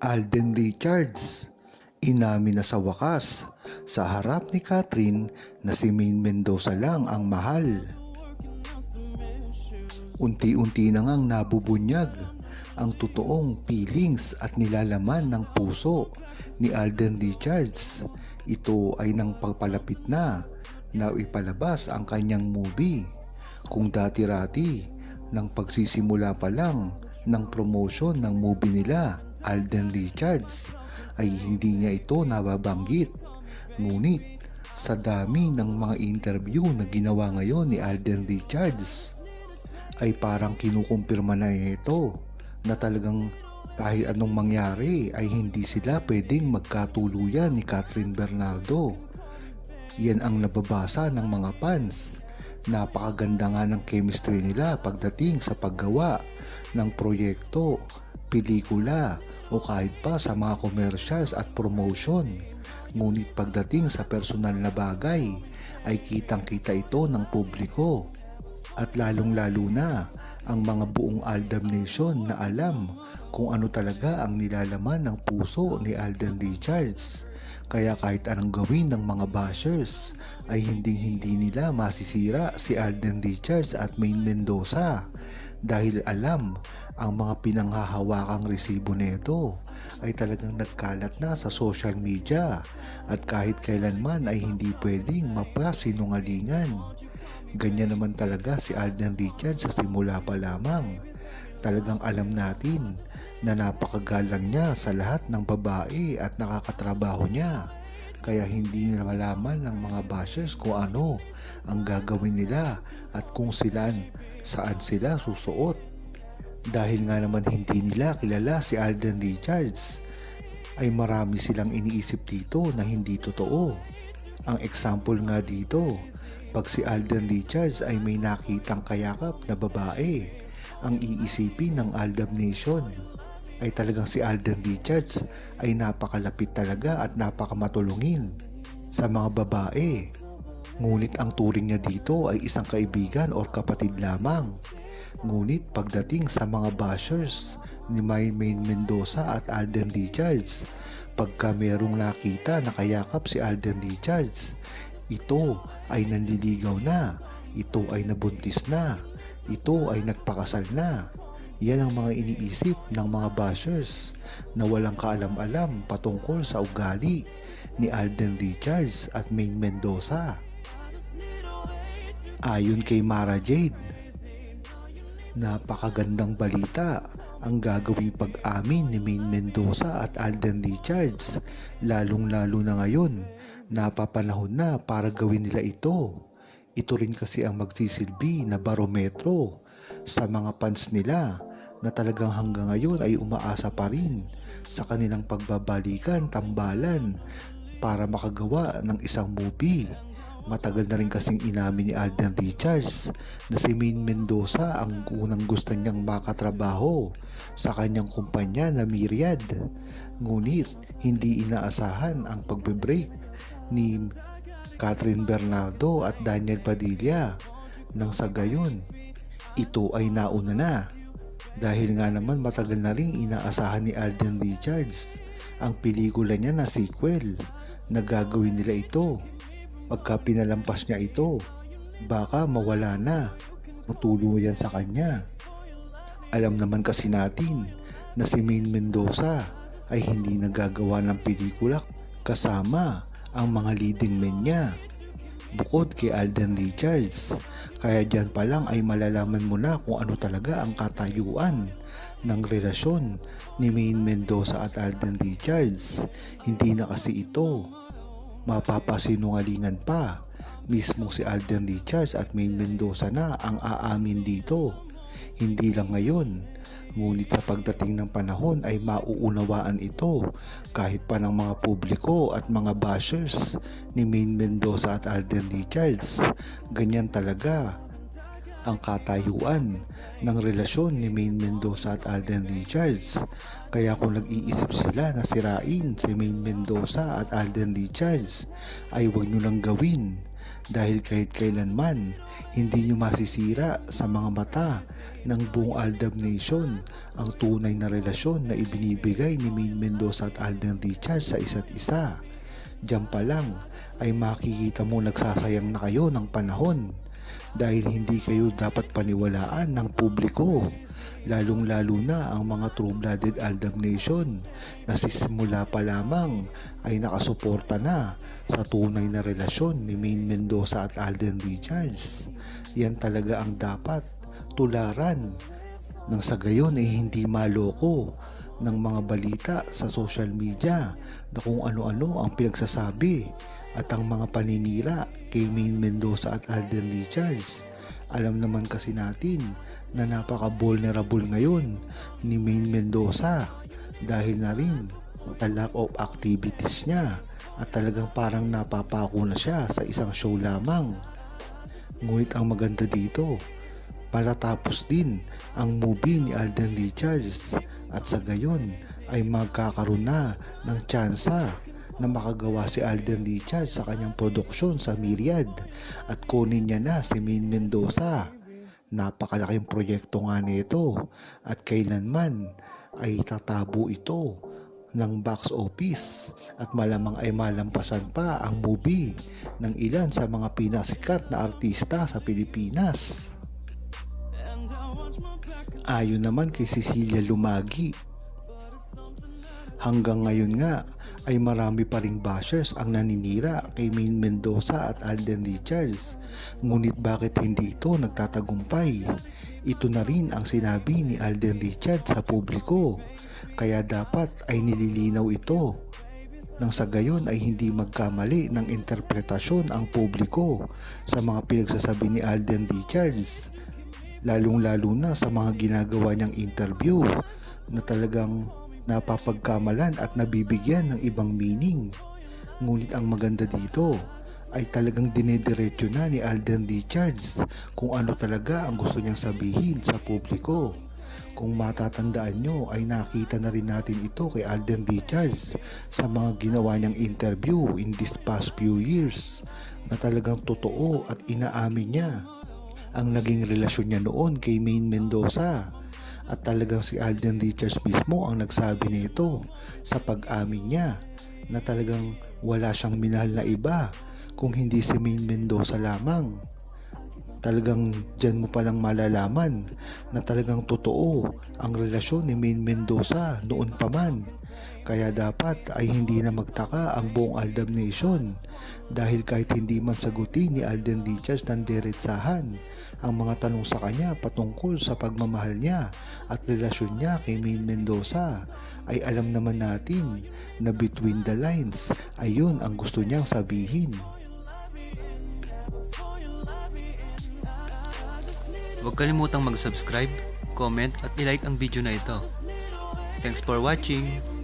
Alden Richards. Inamin na sa wakas sa harap ni Catherine na si Maine Mendoza lang ang mahal. Unti-unti na ngang nabubunyag ang totoong feelings at nilalaman ng puso ni Alden Richards. Ito ay nang pagpalapit na na ipalabas ang kanyang movie. Kung dati-rati ng pagsisimula pa lang ng promotion ng movie nila, Alden Richards, ay hindi niya ito nababanggit. Ngunit sa dami ng mga interview na ginawa ngayon ni Alden Richards, ay parang kinukumpirma na ito na talagang kahit anong mangyari ay hindi sila pwedeng magkatuluyan ni Catherine Bernardo. Yan ang nababasa ng mga fans. Napakaganda nga ng chemistry nila pagdating sa paggawa ng proyekto, pelikula o kahit pa sa mga commercials at promotion. Ngunit pagdating sa personal na bagay ay kitang kita ito ng publiko at lalong lalo na ang mga buong Aldam Nation na alam kung ano talaga ang nilalaman ng puso ni Alden Richards. Kaya kahit anong gawin ng mga bashers ay hindi hindi nila masisira si Alden Richards at Maine Mendoza dahil alam ang mga pinanghahawakang resibo nito ay talagang nagkalat na sa social media at kahit kailanman ay hindi pwedeng mapasinungalingan. Ganyan naman talaga si Alden Richards sa simula pa lamang. Talagang alam natin na napakagalang niya sa lahat ng babae at nakakatrabaho niya. Kaya hindi nila malaman ng mga bashers kung ano ang gagawin nila at kung sila saan sila susuot. Dahil nga naman hindi nila kilala si Alden Richards ay marami silang iniisip dito na hindi totoo. Ang example nga dito, pag si Alden Richards ay may nakitang kayakap na babae, ang iisipin ng Aldab Nation ay talagang si Alden Richards ay napakalapit talaga at napakamatulungin sa mga babae. Ngunit ang turing niya dito ay isang kaibigan or kapatid lamang. Ngunit pagdating sa mga bashers ni Maine Mendoza at Alden Richards, pagka merong nakita na kayakap si Alden Richards, ito ay nanliligaw na, ito ay nabuntis na, ito ay nagpakasal na. Yan ang mga iniisip ng mga bashers na walang kaalam-alam patungkol sa ugali ni Alden Richards at Maine Mendoza. Ayon kay Mara Jade, napakagandang balita ang gagawing pag-amin ni Maine Mendoza at Alden Richards lalong-lalo na ngayon napapanahon na para gawin nila ito. Ito rin kasi ang magsisilbi na barometro sa mga fans nila na talagang hanggang ngayon ay umaasa pa rin sa kanilang pagbabalikan, tambalan para makagawa ng isang movie. Matagal na rin kasing inamin ni Alden Richards na si Maine Mendoza ang unang gusto niyang makatrabaho sa kanyang kumpanya na Myriad. Ngunit hindi inaasahan ang pagbe-break ni Catherine Bernardo at Daniel Padilla nang sa gayon ito ay nauna na. Dahil nga naman matagal na rin inaasahan ni Alden Richards ang pelikula niya na sequel. Na gagawin nila ito pagka pinalampas niya ito baka mawala na matuluyan sa kanya alam naman kasi natin na si Maine Mendoza ay hindi nagagawa ng pelikula kasama ang mga leading men niya bukod kay Alden Richards. Kaya dyan pa lang ay malalaman mo na kung ano talaga ang katayuan ng relasyon ni Maine Mendoza at Alden Richards. Hindi na kasi ito mapapasinungalingan pa. Mismo si Alden Richards at Maine Mendoza na ang aamin dito. Hindi lang ngayon, ngunit sa pagdating ng panahon ay mauunawaan ito kahit pa ng mga publiko at mga bashers ni Maine Mendoza at Alden Richards. Ganyan talaga ang katayuan ng relasyon ni Maine Mendoza at Alden Richards. Kaya kung nag-iisip sila na sirain si Maine Mendoza at Alden Richards ay huwag nyo lang gawin dahil kahit kailanman hindi nyo masisira sa mga mata ng buong Aldab Nation ang tunay na relasyon na ibinibigay ni Maine Mendoza at Alden Richards sa isa't isa. Diyan pa lang ay makikita mo nagsasayang na kayo ng panahon dahil hindi kayo dapat paniwalaan ng publiko lalong lalo na ang mga true-blooded Aldab Nation na sisimula pa lamang ay nakasuporta na sa tunay na relasyon ni Maine Mendoza at Alden Richards. Yan talaga ang dapat tularan nang sa gayon ay hindi maloko ng mga balita sa social media na kung ano-ano ang pinagsasabi at ang mga paninira kay Maine Mendoza at Alden Richards. Alam naman kasi natin na napaka-vulnerable ngayon ni Maine Mendoza dahil na rin sa lack of activities niya at talagang parang napapako na siya sa isang show lamang. Ngunit ang maganda dito, matatapos din ang movie ni Alden Richards at sa gayon ay magkakaroon na ng tsansa na makagawa si Alden Richards sa kanyang produksyon sa Myriad at kunin niya na si Maine Mendoza. Napakalaking proyekto nga nito at kailanman ay tatabo ito ng box office at malamang ay malampasan pa ang movie ng ilan sa mga pinasikat na artista sa Pilipinas. Ayon naman kay Cecilia Lumagi, hanggang ngayon nga ay marami pa ring bashers ang naninira kay Maine Mendoza at Alden Richards. Ngunit bakit hindi ito nagtatagumpay? Ito na rin ang sinabi ni Alden Richards sa publiko. Kaya dapat ay nililinaw ito. Nang sa gayon ay hindi magkamali ng interpretasyon ang publiko sa mga pinagsasabi ni Alden Richards. Lalong-lalo na sa mga ginagawa niyang interview na talagang napapagkamalan at nabibigyan ng ibang meaning. Ngunit ang maganda dito ay talagang dinediretso na ni Alden Richards kung ano talaga ang gusto niyang sabihin sa publiko. Kung matatandaan nyo ay nakita na rin natin ito kay Alden Richards sa mga ginawa niyang interview in this past few years na talagang totoo at inaamin niya ang naging relasyon niya noon kay Maine Mendoza at talagang si Alden Richards mismo ang nagsabi nito sa pag-amin niya na talagang wala siyang minahal na iba kung hindi si Maine Mendoza lamang. Talagang dyan mo palang malalaman na talagang totoo ang relasyon ni Maine Mendoza noon pa man. Kaya dapat ay hindi na magtaka ang buong Aldab Nation dahil kahit hindi man sagutin ni Alden Richards ng diretsahan ang mga tanong sa kanya patungkol sa pagmamahal niya at relasyon niya kay Maine Mendoza ay alam naman natin na between the lines ay yun ang gusto niyang sabihin. Huwag kalimutang mag-subscribe, comment at ilike ang video na ito. Thanks for watching!